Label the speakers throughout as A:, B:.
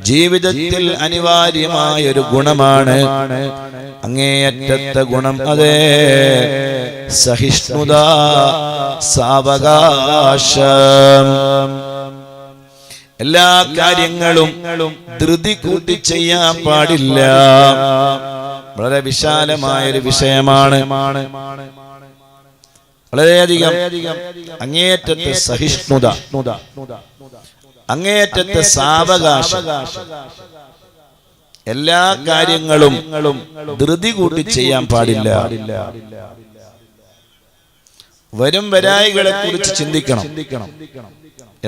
A: ജീവിതത്തിൽ അനിവാര്യമായ ഒരു ഗുണമാണ്. അങ്ങേയറ്റത്തെ ഗുണം അതെ. സഹിഷ്ണുത സാവകാശം. എല്ലാ കാര്യങ്ങളും ധൃതി കൂട്ടി ചെയ്യാൻ പാടില്ല. വളരെ വിശാലമായൊരു വിഷയമാണ്. വളരെയധികം അങ്ങേയറ്റത്തെ സഹിഷ്ണുത. അങ്ങേയറ്റത്തെ സാവകാശം. എല്ലാ കാര്യങ്ങളും ധൃതി കൂട്ടി ചെയ്യാൻ പാടില്ല. വരും വരായികളെ കുറിച്ച് ചിന്തിക്കണം.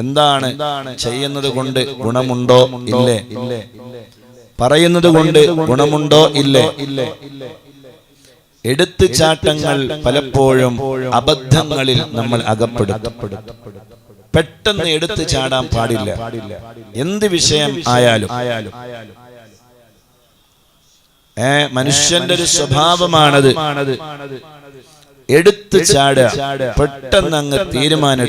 A: എന്താണ് ചെയ്യുന്നത് കൊണ്ട് ഗുണമുണ്ടോ ഇല്ലേ? പറയുന്നത് കൊണ്ട് ഗുണമുണ്ടോ ഇല്ലേ? എടുത്തുചാട്ടങ്ങൾ പലപ്പോഴും അബദ്ധങ്ങളിൽ നമ്മൾ അകപ്പെടും പെട്ടെന്ന് എടുത്തു ചാടാൻ പാടില്ല. എന്ത് വിഷയം ആയാലും. ഏ മനുഷ്യന്റെ ഒരു സ്വഭാവമാണത്. എടുത്തു ചാടുക. പെട്ടെന്ന് അങ്ങ് തീരുമാനം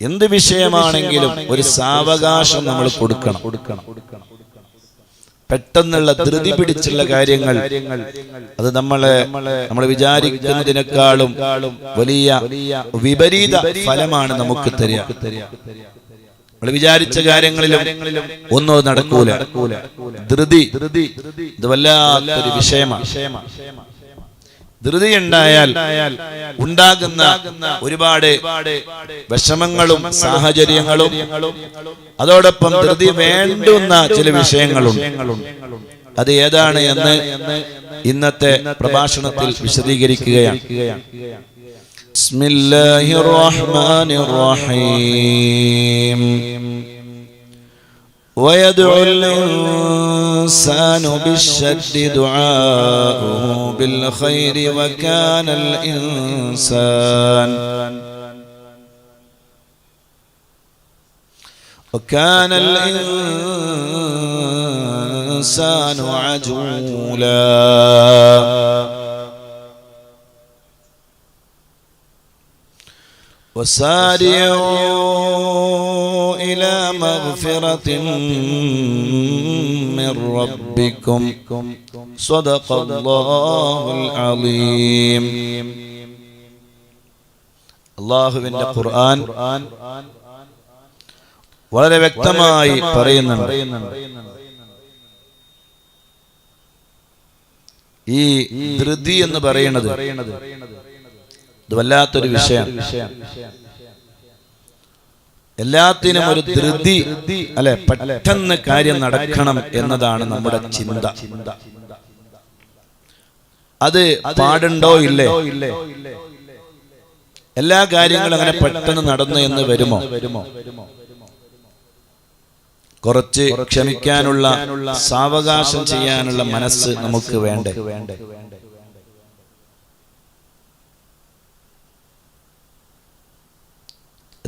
A: എന്ത് വിഷയമാണെങ്കിലും ഒരു സാവകാശം നമ്മൾ കൊടുക്കണം. പെട്ടെന്നുള്ള ധൃതി പിടിച്ചുള്ള കാര്യങ്ങൾ. അത് നമ്മളെ നമ്മൾ വിചാരിക്കുന്നതിനേക്കാളും വലിയ വിപരീത ഫലമാണ് നമുക്ക് തരിക. നമ്മൾ വിചാരിച്ച കാര്യങ്ങളിലും ഒന്നും നടക്കൂല. ധൃതി. ഇത് വല്ലാത്തൊരു വിഷയമാണ്. ധൃതി ഉണ്ടായാൽ ഉണ്ടാകുന്ന ഒരുപാട് വിഷമങ്ങളും സാഹചര്യങ്ങളും അതോടൊപ്പം ധൃതി വേണ്ടുന്ന ചില വിഷയങ്ങളും അത് ഏതാണ് എന്ന് ഇന്നത്തെ പ്രഭാഷണത്തിൽ വിശദീകരിക്കുകയാണ്. ബിസ്മില്ലാഹിർ റഹ്മാനിർ റഹീം. ويدعو الإنسان بالشد دعاؤه بالخير وكان الإنسان وكان الإنسان عجولا. وسارعوا إلى مغفرة من ربكم صدق الله العظيم അള്ളാഹുവിന്റെ ഖുർആൻ വളരെ വ്യക്തമായി പറയുന്നുണ്ട് ഈ ധൃതി എന്ന് പറയുന്നത് ഇത് വല്ലാത്തൊരു വിഷയം എല്ലാത്തിനും ഒരു ധൃതി അല്ലെ? പെട്ടെന്ന് കാര്യം നടക്കണം എന്നതാണ് നമ്മുടെ ചിന്ത. അത് പാടുണ്ടോ ഇല്ലേ? എല്ലാ കാര്യങ്ങളും അങ്ങനെ പെട്ടെന്ന് നടന്നു എന്ന് വരുമോ? കുറച്ച് ക്ഷമിക്കാനുള്ള സാവകാശം ചെയ്യാനുള്ള മനസ്സ് നമുക്ക് വേണ്ടേ?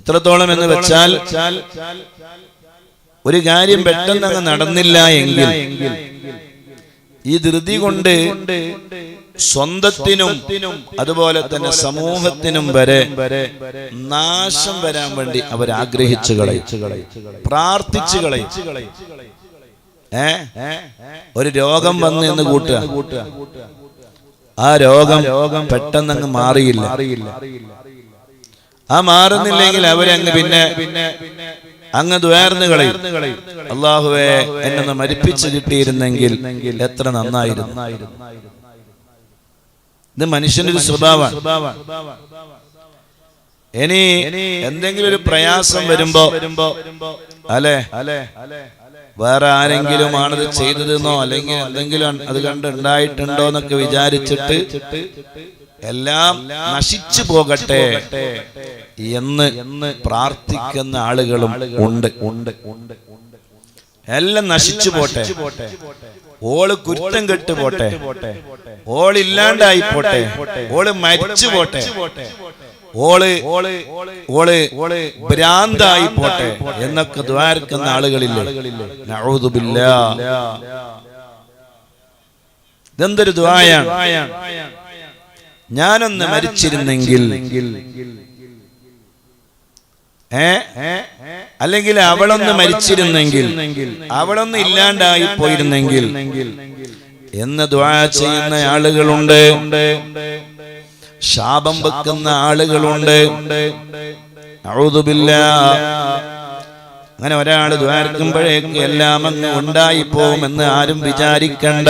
A: എത്രത്തോളം എന്ന് വെച്ചാൽ ഒരു കാര്യം പെട്ടെന്ന് അങ്ങ് നടന്നില്ല എങ്കിൽ ഈ ധൃതി കൊണ്ട് സ്വന്തത്തിനും അതുപോലെ തന്നെ സമൂഹത്തിനും വരെ നാശം വരാൻ വേണ്ടി അവർ ആഗ്രഹിച്ചു കളയും. പ്രാർത്ഥിച്ചു കളയും. ഏ? ഒരു രോഗം വന്നു എന്ന് കൂട്ടുക. ആ രോഗം പെട്ടെന്ന് അങ്ങ് മാറിയില്ല. ആ മാറുന്നില്ലെങ്കിൽ അവരങ്ങ് പിന്നെ അങ്ങ് ദ്വേർന്ന് കളയും. അള്ളാഹുവെ എന്നെ മരിപ്പിച്ചു കിട്ടിയിരുന്നെങ്കിൽ എത്ര നന്നായിരുന്നു. ഇത് മനുഷ്യന്റെ ഒരു സ്വഭാവമാണ്. ഇനി എന്തെങ്കിലും ഒരു പ്രയാസം വരുമ്പോ അല്ലെ? വേറെ ആരെങ്കിലും ആണത് ചെയ്തതെന്നോ അല്ലെങ്കിൽ എന്തെങ്കിലും അത് കണ്ട് ഉണ്ടായിട്ടുണ്ടോ എന്നൊക്കെ വിചാരിച്ചിട്ട് എല്ലാം നശിച്ചു പോകട്ടെ എന്ന് പ്രാർത്ഥിക്കുന്ന ആളുകളും ഉണ്ട്. ഉണ്ട് ഉണ്ട് എല്ലാം നശിച്ചു പോട്ടെ. ഓൾ കുറ്റം കെട്ട് പോട്ടെ. ഓളില്ലാണ്ടായി പോട്ടെ. ഓൾ മരിച്ചു പോട്ടെ. ഓൾ ഓൾ ഓൾ ഭ്രാന്തായി പോട്ടെ എന്നൊക്കെ ദ്വാരക്കുന്ന ആളുകളില്ലേ? ഇതെന്തൊരു ദ്വായാണ്? ഞാനൊന്ന് മരിച്ചിരുന്നെങ്കിൽ ഏ? അല്ലെങ്കിൽ അവളൊന്ന് മരിച്ചിരുന്നെങ്കിൽ അവളൊന്ന് ഇല്ലാണ്ടായി പോയിരുന്നെങ്കിൽ എന്ന് ദ്വാ ചെയ്യുന്ന ആളുകളുണ്ട്. ശാപം വെക്കുന്ന ആളുകളുണ്ട്. അങ്ങനെ ഒരാൾ ദ്വാരക്കുമ്പോഴേക്ക് എല്ലാം അങ്ങ് ഉണ്ടായി പോകുമെന്ന് ആരും വിചാരിക്കണ്ട.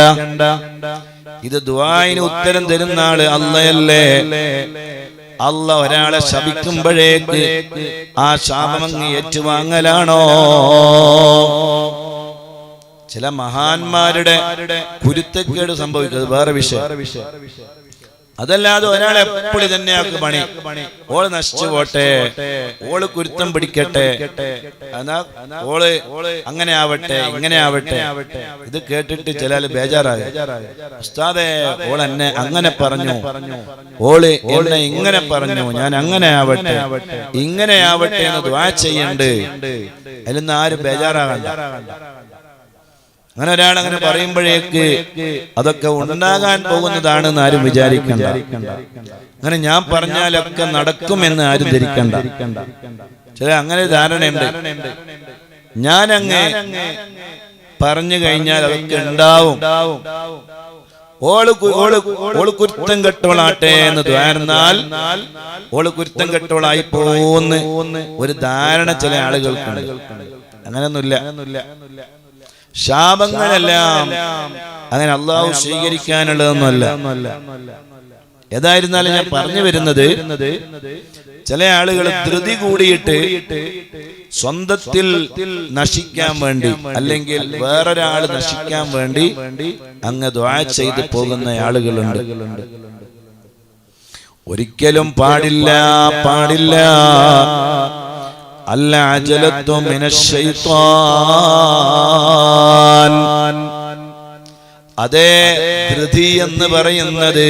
A: ഇത് ദുബായിന് ഉത്തരം തരുന്ന ആൾ അല്ലയല്ലേ അല്ല ഒരാളെ ശപിക്കുമ്പോഴേക്ക് ആ ശാപമങ്ങ് ഏറ്റുവാങ്ങലാണോ? ചില മഹാന്മാരുടെ കുരുത്തക്കേട് സംഭവിക്കുന്നത് വേറെ വിഷയം. അതല്ലാതെ ഒരാൾ എപ്പോഴും തന്നെ ആക്ക് പണി. ഓൾ നശിച്ചു പോട്ടെ. ഓൾ കുരുത്തം പിടിക്കട്ടെ. എന്നാ ഓൾ അങ്ങനെ ആവട്ടെ ഇങ്ങനെ ആവട്ടെ ഇത് കേട്ടിട്ട് ചില ബേജാറായി? ഉസ്താദേ ഓൾ എന്നെ അങ്ങനെ പറഞ്ഞു. ഓൾ എന്നെ ഇങ്ങനെ പറഞ്ഞു. ഞാൻ അങ്ങനെ ആവട്ടെ. ഇങ്ങനെ ആവട്ടെ എന്ന് ദ്വാ ചെയ്യണ്ട്. അതിലൊന്നും ആരും ബേജാറാകണ്ട. അങ്ങനെ ഒരാൾ അങ്ങനെ പറയുമ്പോഴേക്ക് അതൊക്കെ ഉണ്ടാകാൻ പോകുന്നതാണെന്ന് ആരും വിചാരിക്കണ്ട. അങ്ങനെ ഞാൻ പറഞ്ഞാലൊക്കെ നടക്കുമെന്ന് ആരും ധരിക്കണ്ട. ചില അങ്ങനെ ധാരണയുണ്ട്. ഞാൻ അങ്ങ് പറഞ്ഞു കഴിഞ്ഞാൽ അതൊക്കെ ഉണ്ടാവും. ഓൾ ഓൾ ഓൾ കുരുത്തം കെട്ടോളാട്ടെ എന്ന് ദ്വാരന്നാൽ ഓൾ കുരുത്തം കെട്ടോളായി പോന്ന് ഒരു ധാരണ ചില ആളുകൾക്കുണ്ട്. അങ്ങനെയൊന്നുമില്ല ശാപങ്ങളെല്ലാം അങ്ങനെ അള്ളാഹു സ്വീകരിക്കാനുള്ളതൊന്നുമല്ല. ഏതായിരുന്നാലും ഞാൻ പറഞ്ഞു വരുന്നത് ചില ആളുകൾ ധൃതി കൂടിയിട്ട് സ്വന്തത്തിൽ നശിക്കാൻ വേണ്ടി അല്ലെങ്കിൽ വേറൊരാൾ നശിക്കാൻ വേണ്ടി അങ്ങ് ദ്വാ ചെയ്ത് പോകുന്ന ആളുകളുണ്ട്. ഒരിക്കലും പാടില്ല പാടില്ല. അല്ല الشيطان അതേ ധൃതി എന്ന് പറയുന്നത്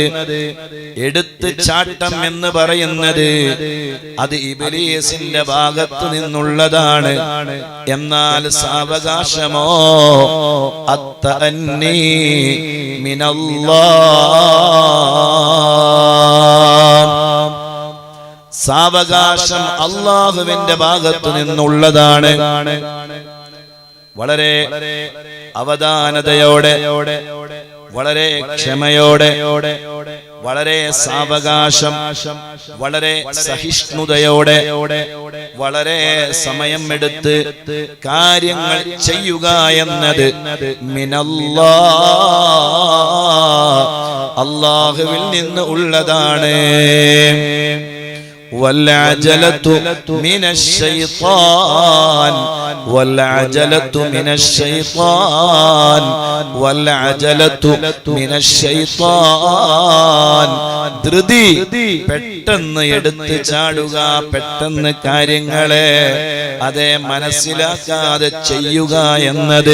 A: എടുത്ത് ചാട്ടം എന്ന് പറയുന്നത് അത് ഇബലീസിന്റെ ഭാഗത്ത് നിന്നുള്ളതാണ്. എന്നാൽ സാവകാശമോ? അത്ത അന്നീ സാവകാശം അള്ളാഹുവിന്റെ ഭാഗത്തു നിന്നുള്ളതാണ്. വളരെ അവധാനതയോടെ വളരെ ക്ഷമയോടെ വളരെ സാവകാശം വളരെ സഹിഷ്ണുതയോടെ വളരെ സമയം എടുത്ത് കാര്യങ്ങൾ ചെയ്യുക എന്നത് അള്ളാഹുവിൽ നിന്ന് ഉള്ളതാണ്. والعجلة من الشيطان والعجلة من الشيطان والعجلة من الشيطان ധൃതി പെട്ടെന്ന് എടുത്ത് ചാടുക പെട്ടെന്ന് കാര്യങ്ങളെ അതെ മനസ്സിലാക്കാതെ ചെയ്യുക എന്നത്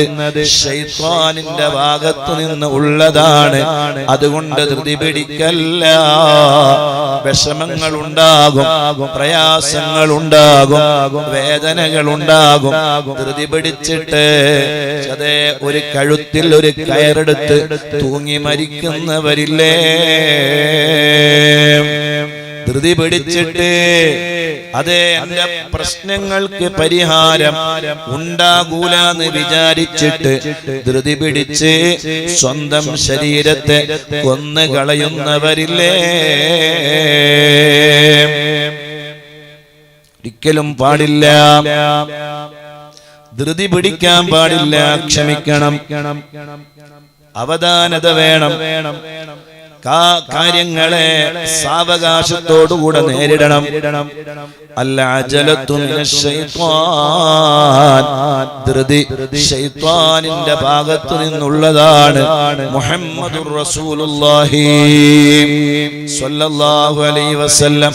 A: ഷൈത്താനിന്റെ ഭാഗത്തു നിന്ന് ഉള്ളതാണ് അതുകൊണ്ട് ധൃതി പിടിക്കല്ല വിഷമങ്ങൾ ഉണ്ടാകും പ്രയാസങ്ങൾ ഉണ്ടാകും വേദനകൾ ഉണ്ടാകും ധൃതി പിടിച്ചിട്ട് അതേ ഒരു കഴുത്തിൽ ഒരു കയറെടുത്ത് തൂങ്ങി മരിക്കുന്നവരില്ലേ? ധൃതി പിടിച്ചിട്ട് അതെ എന്റെ പ്രശ്നങ്ങൾക്ക് പരിഹാരം ഉണ്ടാകൂലെന്ന് വിചാരിച്ചിട്ട് ധൃതി പിടിച്ച് സ്വന്തം ശരീരത്തെ കൊന്നു കളയുന്നവരില്ലേ ഒരിക്കലും പാടില്ല. ധൃതി പിടിക്കാൻ പാടില്ല. ക്ഷമിക്കണം. അവധാനത വേണം. കാ- കാര്യങ്ങളെ സാവകാശത്തോടുകൂടെ നേരിടണം. അല്ല ധൃതി ഷൈത്വാനിന്റെ ഭാഗത്തു നിന്നുള്ളതാണ് മുഹമ്മദ് റസൂലുള്ളാഹി സ്വല്ലല്ലാഹു അലൈഹി വസല്ലം.